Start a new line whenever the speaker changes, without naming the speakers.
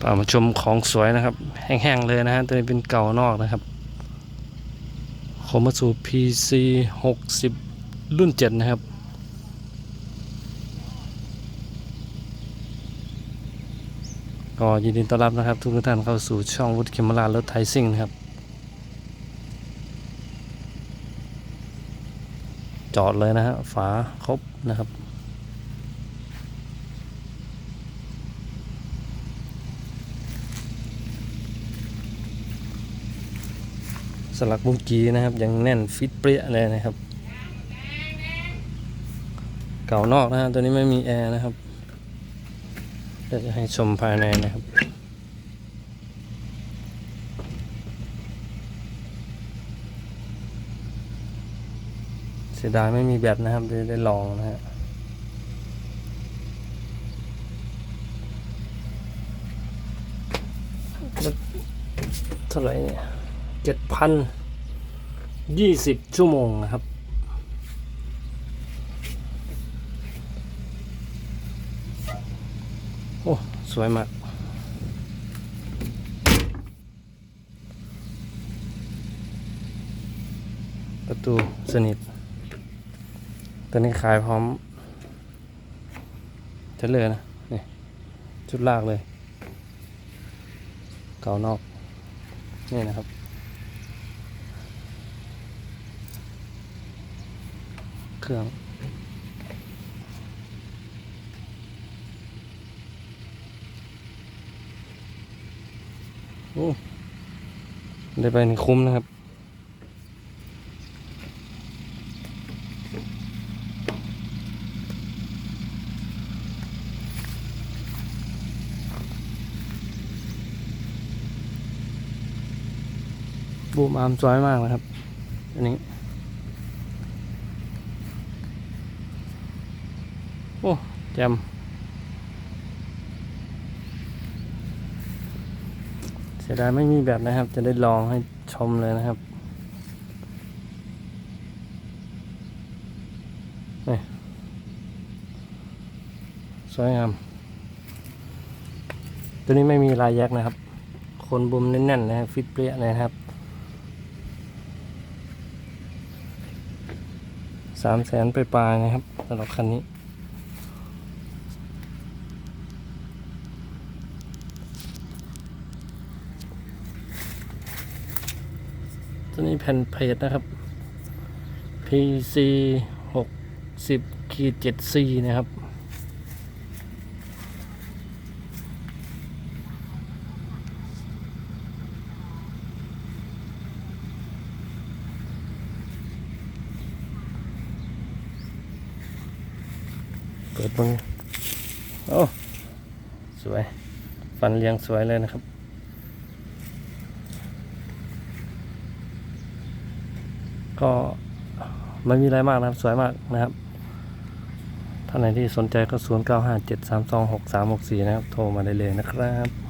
ป่ามาชมของสวยนะครับ แห้งๆเลยนะฮะตัวนี้เป็นเก่านอกนะครับโคมาสู PC 60 รุ่น 7 นะครับ ก็ยินดีต้อนรับนะครับ ทุกท่านเข้าสู่ช่องวุฒิเคมรารถไทยซิ่งนะครับ จอดเลยนะฮะฝาครบนะครับ สลักบุ้งกีนะครับ ยังแน่นฟิตเปรี้ยเลยนะครับ เก่านอกนะฮะตัวนี้ไม่มีแอร์นะครับเดี๋ยวจะให้ชมภายในนะครับเสียดายไม่มีแบตนะครับได้ได้ลองนะฮะเท่าไหร่เนี่ยเจ็ดพัน ยี่สิบชั่วโมงนะครับ โอ้ สวยมากประตูสนิทตัวนี้ขายพร้อมจะเลยนะ นี่ ชุดลากเลย เก่านอก นี่นะครับ เครื่องโอ้ได้ไปนี่คุ้มนะครับ บูมอามสวยมากนะครับ อันนี้ โอ้แจมเสียดายไม่มีแบบนะครับ จะได้ลองให้ชมเลยนะครับนี่สวยงาม ตัวนี้ไม่มีลายแยกนะครับ คนบุมแน่นๆนะครับฟิตเปรี้ยเลยนะครับสามแสนไปปลายนะครับสำหรับคันนี้ ตัวนี้แผ่นเพจนะครับ PC 60ขีด 7 C นะครับ เปิดมึงโอ้ สวย ฟันเรียงสวยเลยนะครับ ก็ไม่มีอะไรมากนะครับ สวยมากนะครับ ท่านไหนที่สนใจก็ 0 9 5 7 3 2 6 3 6 4 นะครับ โทรมาได้เลยนะครับ